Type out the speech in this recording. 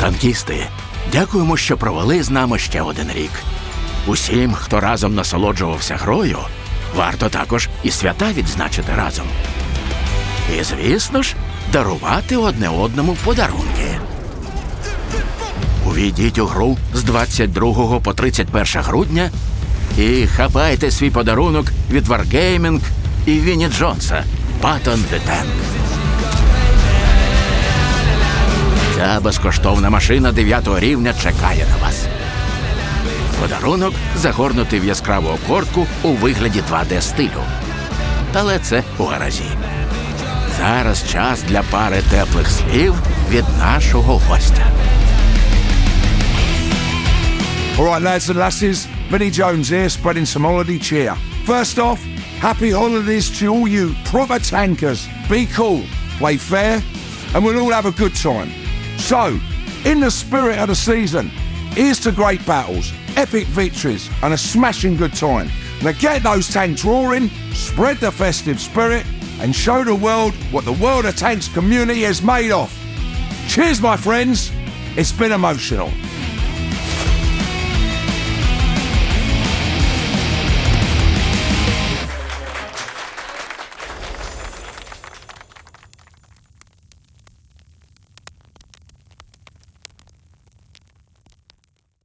Танкісти, дякуємо, що провели з нами ще один рік. Усім, хто разом насолоджувався грою, варто також і свята відзначити разом. І, звісно ж, дарувати одне одному подарунки. Увійдіть у гру з 22 по 31 грудня і хапайте свій подарунок від Wargaming і Вінні Джонса Patton the Tank. Безкоштовна машина 9 рівня чекає на вас. Подарунок загорнутий в яскраву обгортку у вигляді 2D стилю. Але це у гаражі. Зараз час для пари теплих слів від нашого гостя. All right, lads and lasses, Vinnie Jones here, spreading some holiday cheer. First off, happy holidays to all you proper tankers. Be cool, play fair, and we'll all have a good time. So, in the spirit of the season, here's to great battles, epic victories, and a smashing good time. Now get those tanks roaring, spread the festive spirit, and show the world what the World of Tanks community is made of. Cheers, my friends. It's been emotional.